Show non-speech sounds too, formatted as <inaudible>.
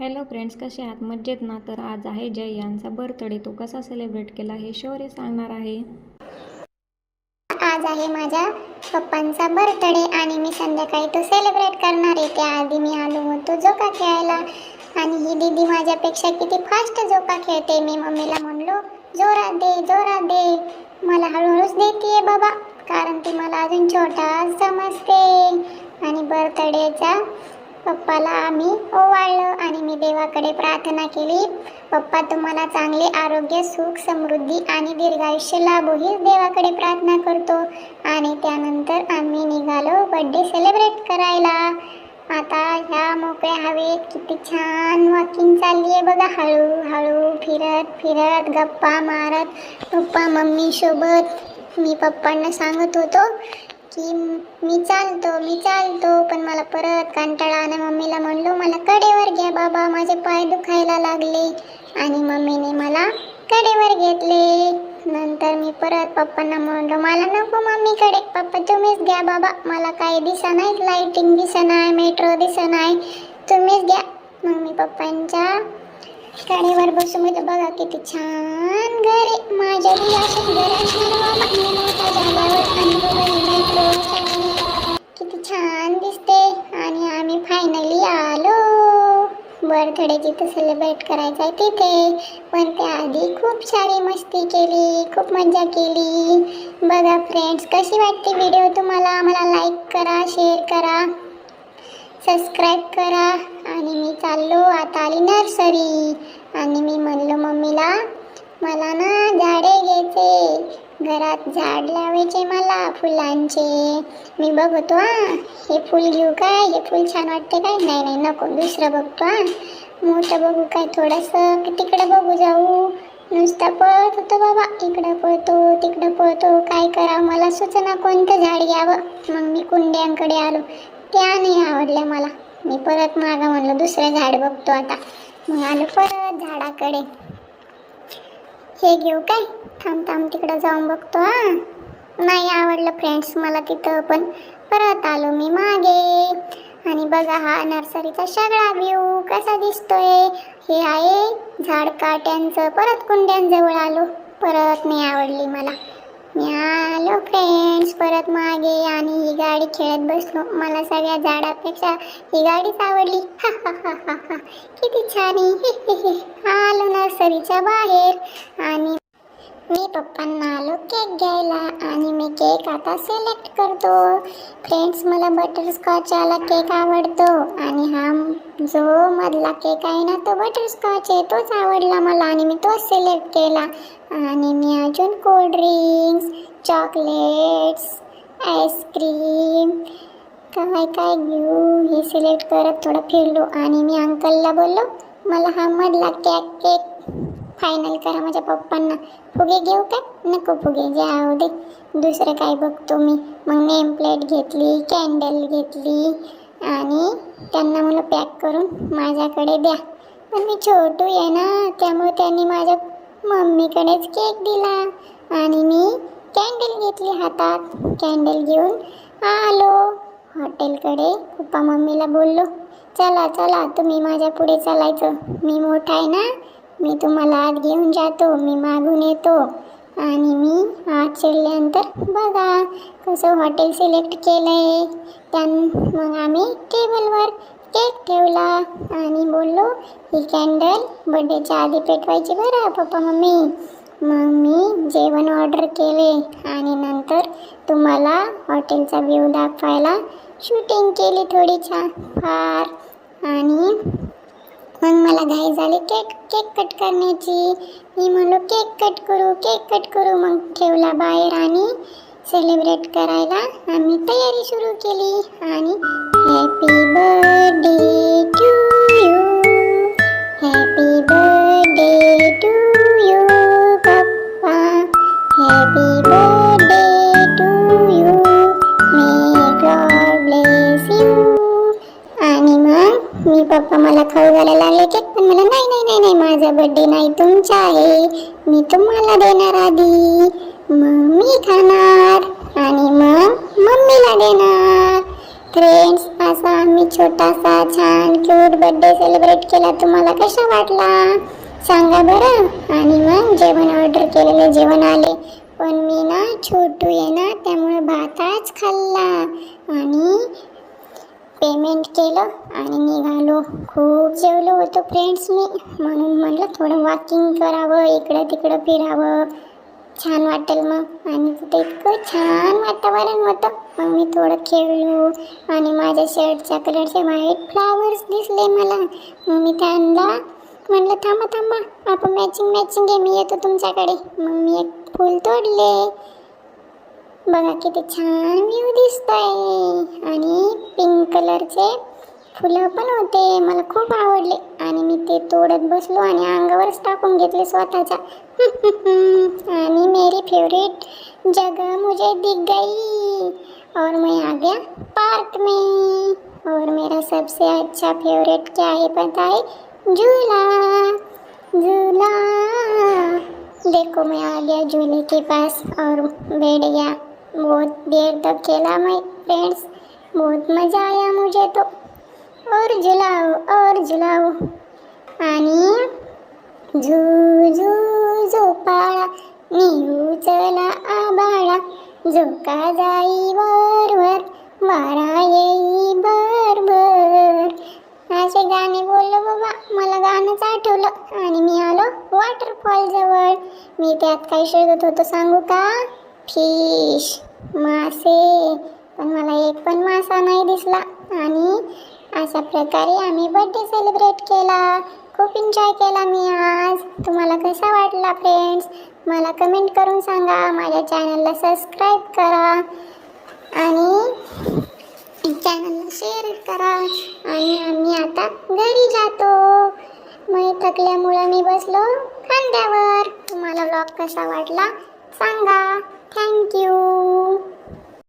Hello friends कसे आहात? मज्जेत ना? तर आज आहे जय यांचा बर्थडे तो कसा सेलिब्रेट केला हे शौर्य सांगणार आहे. आज आहे माझ्या पप्पांचा बर्थडे आणि मी संध्याकाळी तो सेलिब्रेट करणार आहे. त्याआधी मी आलो होतो जोका खेळायला आणि ही दीदी माझ्यापेक्षा किती फास्ट जोका खेळते. मी मम्मीला म्हणलो जोरात दे जोरात दे. मला हळूहळूच देते बाबा. कारण ती मला अजून छोटा समजते. आणि बर्थडेचा पप्पाला आम्ही ओवाळलं आणि मी देवाकडे प्रार्थना केली. पप्पा तुम्हाला चांगले आरोग्य सुख समृद्धी आणि दीर्घायुष्य लाभो देवाकडे प्रार्थना करतो. आणि त्यानंतर आम्ही निघालो बड्डे सेलिब्रेट करायला. आता ह्या मोकळ्या हवेत किती छान वॉकिंग चालली आहे बघा. हळूहळू फिरत फिरत गप्पा मारत पप्पा मम्मीसोबत मी पप्पांना सांगत होतो की मी चालतो मी चालतो पण मला परत कंटाळा आणि मम्मीला म्हणलो मला कडेवर घ्या बाबा माझे पाय दुखायला लागले. आणि मम्मीने मला कडेवर घेतले. नंतर मी परत पप्पांना म्हणलो मला नको मम्मीकडे पप्पा तुम्हीच घ्या बाबा मला काही दिसा नाही लाईटिंग दिसा नाही मेट्रो दिसा नाही तुम्हीच घ्या. मम्मी पप्पांच्या कडेवर बसून मी बघा किती छान घर आहे माझ्या बर्थडे सेलिब्रेट करायचं आहे तिथे. पण त्याआधी खूप सारी मस्ती केली खूप मजा केली. बघा फ्रेंड्स कशी वाटते व्हिडिओ तुम्हाला? मला लाईक करा शेअर करा सबस्क्राईब करा. आणि मी चाललो आता आली नर्सरी आणि मी म्हणलो मम्मीला मला ना झाडे घ्यायचे घरात झाड लावायचे मला फुलांचे. मी बघतो हा हे फुल घेऊ काय? हे फुल छान वाटते काय? नाही नाही नको दुसरं बघतो हा. मोठं बघू काय थोडंसं तिकडं बघू जाऊ. नुसता पळत होतो बाबा इकडं पळतो तिकडं पळतो. काय करावं? मला सुचना कोणतं झाड घ्यावं? मग मी कुंड्यांकडे आलो. त्या नाही आवडल्या मला. मी परत मागं म्हणलं दुसरं झाड बघतो आता. मग आलो परत झाडाकडे. हे घेऊ काय? थांब थांब तिकडं जाऊन बघतो हा. नाही आवडलं फ्रेंड्स मला तिथं पण. परत आलो मी मागे. आणि बघा हा नर्सरीचा सगळा व्ह्यू कसा दिसतोय. हे आहे झाड काट्यांचं परत कुंड्यांजवळ आलो. परत नाही आवडली मला. मी आलो फ्रेंड्स परत मागे आणि ही गाडी खेळत बसलो. मला सगळ्या झाडापेक्षा ही गाडीच आवडली. हा हा हा हा हा. किती छान आहे. <laughs> आलो नर्सरीच्या बाहेर आणि मी पप्पांना आलो केक घ्यायला आणि मी केक आता सिलेक्ट करतो. फ्रेंड्स मला बटरस्कॉचवाला केक आवडतो आणि हा जो मधला केक आहे ना तो बटरस्कॉच आहे तोच आवडला मला आणि मी तोच सिलेक्ट केला. आणि मी अजून कोल्ड्रिंक्स चॉकलेट्स आईस्क्रीम काय काय घेऊ? हे सिलेक्ट करत थोडं फिरलो आणि मी अंकलला बोललो मला हा मधला केक केक फायनल करा माझ्या पप्पांना. फुगे घेऊ का? नको फुगे जाऊ दे. दुसरं काय बघतो मी? मग नेम प्लेट घेतली कॅन्डल घेतली आणि त्यांना मला पॅक करून माझ्याकडे द्या. पण मी छोटू आहे ना त्यामुळे त्यांनी माझ्या मम्मीकडेच केक दिला आणि मी कॅन्डल घेतली हातात. कॅन्डल घेऊन आलो. हॉटेलकडे पप्पा मम्मीला बोललो चला चला तुम्ही माझ्या पुढे चालायचं. मी मोठा आहे ना मी तुम्हाला आत घेऊन जातो मी मागून येतो. आणि मी आत शिरल्यानंतर बघा कसं हॉटेल सिलेक्ट केलं आहे त्यां मग आम्ही टेबलवर केक ठेवला आणि बोललो ही कॅन्डल बड्डेच्या आधी पेटवायची बरं पप्पा मम्मी मग मी जेवण ऑर्डर केले आणि नंतर तुम्हाला हॉटेलचा व्ह्यू दाखवायला शूटिंग केली थोडी छान फार. आणि मग मला घाई झाली केक केक कट करण्याची. मी म्हणलो केक कट करू केक कट करू. मग ठेवला बाहेर आणि सेलिब्रेट करायला आम्ही तयारी सुरू केली आणि हॅपी बर्थडे मम्मी पप्पा मला खाऊ घालायला लागले केक पण मला नाही नाही नाही नाही माझा बर्थडे नाही तुमचा आहे. मी तुम्हाला देणार आधी. मग मी खाणार आणि मग मम्मीला देणार. फ्रेंड्स असा आम्ही छोटासा छान क्यूट बर्थडे सेलिब्रेट केला. तुम्हाला कसा वाटला? सांगा बरं. आणि मग जेवण ऑर्डर केलेलं जेवण आले. पण मी ना छोटू आहे ना त्यामुळे भाताच खाल्ला. आणि पेमेंट केलं आणि निघालो. खूप जेवलो होतो फ्रेंड्स मी. म्हणून म्हणलं थोडं वॉकिंग करावं इकडं तिकडं फिरावं. छान वाटेल मग. आणि तिथे इतकं छान वातावरण होतं. मग मी थोडं खेळलो आणि माझ्या शर्टच्या कलरचे व्हाईट फ्लावर्स दिसले मला. मग मी त्यांना म्हणलं थांबा थांबा. आपण मॅचिंग मॅचिंग आहे मी येतो तुमच्याकडे. मग मी एक फूल तोडले. बघा किती छान व्ह्यू दिसतोय. आणि पिंक कलरचे फुलं पण होते. मला खूप आवडले. आणि मी ते तोडत बसलो आणि अंगावरच टाकून घेतले स्वतःच्या. <laughs> आणि मेरी फेवरेट जगह मुझे दिख गई और मैं आ गया पार्क में. और मेरा सबसे अच्छा फेवरेट क्या है पता है? झूला. झूला. देखो मैं आ गया झूले के पास. और बैठ गया. बहुत देर तक खेला मैं फ्रेंड्स बहुत मज़ा आया मुझे तो. और झुलाओ और झुलाओ. आणि झू झू झोपाळा निहू चला आबाळा झोका जाई वर वर. वारा येई बर बर असे गाणे बोललो बाबा. मला गाणंच आठवलं. आणि मी आलो वॉटरफॉल जवळ. मी त्यात काय शोधत होतो. सांगू का? फिश मासे. पण मला एक पण मासा नाही दिसला. आणि अशा प्रकारे आम्ही बर्थडे सेलिब्रेट केला. खूप एन्जॉय केला मी आज. तुम्हाला कसा वाटला फ्रेंड्स मला कमेंट करून सांगा. माझ्या चॅनलला सबस्क्राईब करा. आणि चॅनलला शेअर करा. आणि आम्ही आता घरी जातो. मग थकल्यामुळं मी बसलो खांद्यावर. तुम्हाला ब्लॉग कसा वाटला सांगा. Thank you.